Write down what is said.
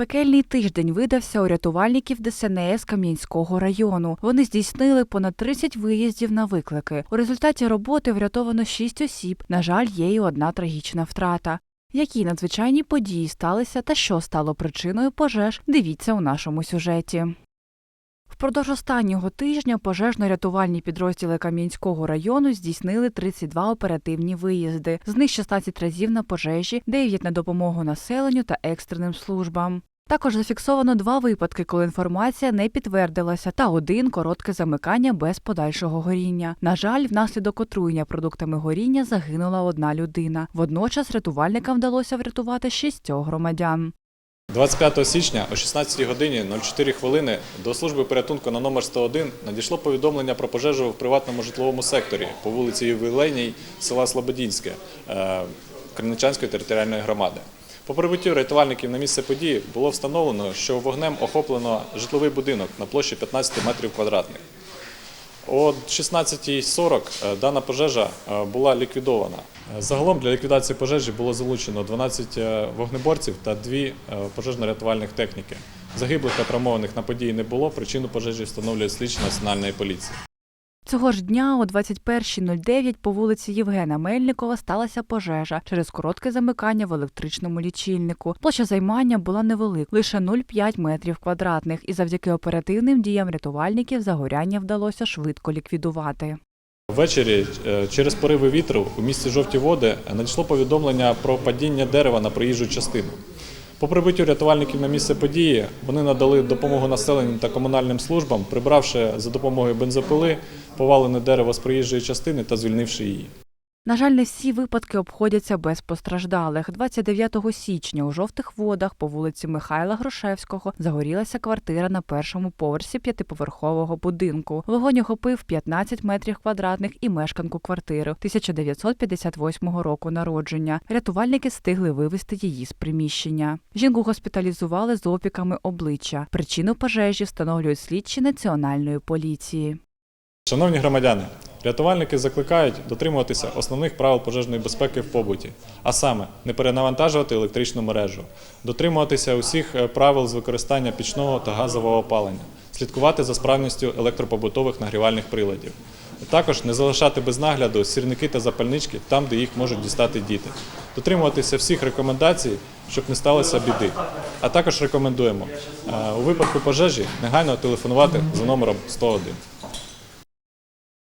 Пекельний тиждень видався у рятувальників ДСНС Кам'янського району. Вони здійснили понад 30 виїздів на виклики. У результаті роботи врятовано 6 осіб. На жаль, є й одна трагічна втрата. Які надзвичайні події сталися та що стало причиною пожеж? Дивіться у нашому сюжеті. Впродовж останнього тижня пожежно-рятувальні підрозділи Кам'янського району здійснили 32 оперативні виїзди. З них 16 разів на пожежі, 9 на допомогу населенню та екстреним службам. Також зафіксовано два випадки, коли інформація не підтвердилася, та один коротке замикання без подальшого горіння. На жаль, внаслідок отруєння продуктами горіння загинула одна людина. Водночас рятувальникам вдалося врятувати шістьох громадян. 25 січня о 16 годині 04 хвилини до служби порятунку на номер 101 надійшло повідомлення про пожежу в приватному житловому секторі по вулиці Ювілейній села Слободінське е, Кременчанської територіальної громади. По прибуттю рятувальників на місце події було встановлено, що вогнем охоплено житловий будинок на площі 15 метрів квадратних. О 16.40 е, дана пожежа е, була ліквідована. Загалом для ліквідації пожежі було залучено 12 е, вогнеборців та 2 е, пожежно-рятувальних техніки. Загиблих та травмованих на події не було. Причину пожежі встановлює слідчі національної поліції. Цього ж дня о 21.09 по вулиці Євгена Мельникова сталася пожежа через коротке замикання в електричному лічильнику. Площа займання була невелика, лише 0,5 метрів квадратних, і завдяки оперативним діям рятувальників загоряння вдалося швидко ліквідувати. Ввечері е, через пориви вітру у місті Жовті Води надійшло повідомлення про падіння дерева на проїжджу частину. По прибуттю рятувальників на місце події вони надали допомогу населенню та комунальним службам, прибравши за допомогою бензопили повалене дерево з проїжджої частини та звільнивши її. На жаль, не всі випадки обходяться без постраждалих. 29 січня у жовтих водах по вулиці Михайла Грушевського загорілася квартира на першому поверсі п'ятиповерхового будинку. Вогонь охопив 15 метрів квадратних і мешканку квартири 1958 року народження. Рятувальники встигли вивезти її з приміщення. Жінку госпіталізували з опіками обличчя. Причину пожежі встановлюють слідчі національної поліції. Шановні громадяни, рятувальники закликають дотримуватися основних правил пожежної безпеки в побуті, а саме не перенавантажувати електричну мережу, дотримуватися усіх е, правил з використання пічного та газового опалення, слідкувати за справністю електропобутових нагрівальних приладів. Також не залишати без нагляду сірники та запальнички там, де їх можуть дістати діти. Дотримуватися всіх рекомендацій, щоб не сталося біди. А також рекомендуємо е, у випадку пожежі негайно телефонувати за номером 101.